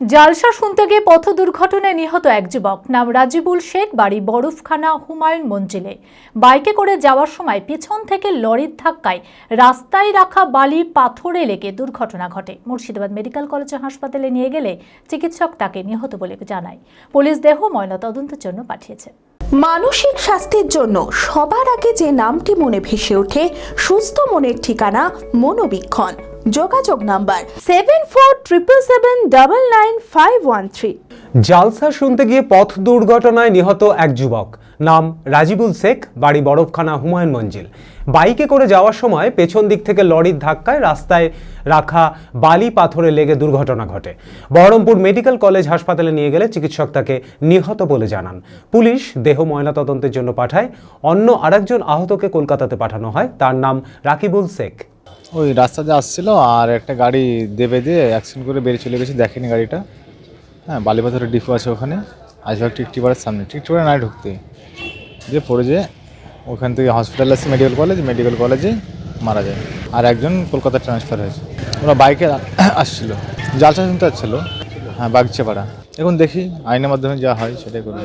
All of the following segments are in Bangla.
জালসা শুনতে গিয়ে পথ দুর্ঘটনায় নিহত এক যুবক। নাম রাজিবুল শেখ, বাড়ি বরফখানা, হুমায়ুন মঞ্জিলে। বাইকে করে যাওয়ার সময় পিছন থেকে লরির ধাক্কায় রাস্তায় রাখা বালি পাথরে লেগে দুর্ঘটনা ঘটে। মুর্শিদাবাদ মেডিকেল কলেজ হাসপাতালে নিয়ে গেলে চিকিৎসক তাকে নিহত বলে জানায়। পুলিশ দেহ ময়নাতদন্তের জন্য পাঠিয়েছে। মানসিক স্বাস্থ্যের জন্য সবার আগে যে নামটি মনে ভেসে ওঠে, সুস্থ মনের ঠিকানা মনোবীক্ষণ। যোগাযোগ number seven four triple seven double nine five one three জালসা শুনতে গিয়ে পথ দুর্ঘটনায় নিহত এক যুবক। নাম রাজিবুল শেখ, বাড়ি বরফখানা হুমায়ুন মঞ্জিল। বাইকে করে যাওয়ার সময় পেছন দিক থেকে লরির ধাক্কায় রাস্তায় রাখা বালি পাথরে লেগে দুর্ঘটনা ঘটে। বহরমপুর মেডিকেল কলেজ হাসপাতালে নিয়ে গেলে চিকিৎসক তাকে নিহত বলে জানান। পুলিশ দেহ ময়নাতদন্তের জন্য পাঠায়। অন্য আরেকজন আহতকে কলকাতাতে পাঠানো হয়। তার নাম রাকিবুল শেখ। ওই রাস্তা দিয়ে আসছিল আর একটা গাড়ি দেবে দিয়ে অ্যাক্সিডেন্ট করে বেরিয়ে চলে গেছে, দেখেনি গাড়িটা। হ্যাঁ বালিপাথরের ডিপো আছে ওখানে। আজবাগ টিকটিপাড়ের সামনে। টিকটিপাড়ে নাই ঢুকতে দিয়ে পড়ে যে ওখান থেকে হসপিটাল আছে মেডিকেল কলেজ মেডিকেল কলেজে মারা যায়। আর একজন কলকাতা ট্রান্সফার হয়েছে। ওরা বাইকে আসছিল। জালসা শুনতে আসছিল হ্যাঁ বাগচেপাড়া এখন দেখি, আইনের মাধ্যমে যা হয় সেটাই করবে।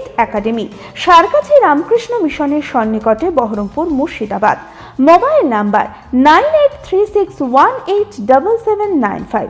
জেড একাডেমি সারকাছি রামকৃষ্ণ মিশনের সন্নিকটে Baharampur Murshidabad. Mobile number nine eight three six one eight double seven nine five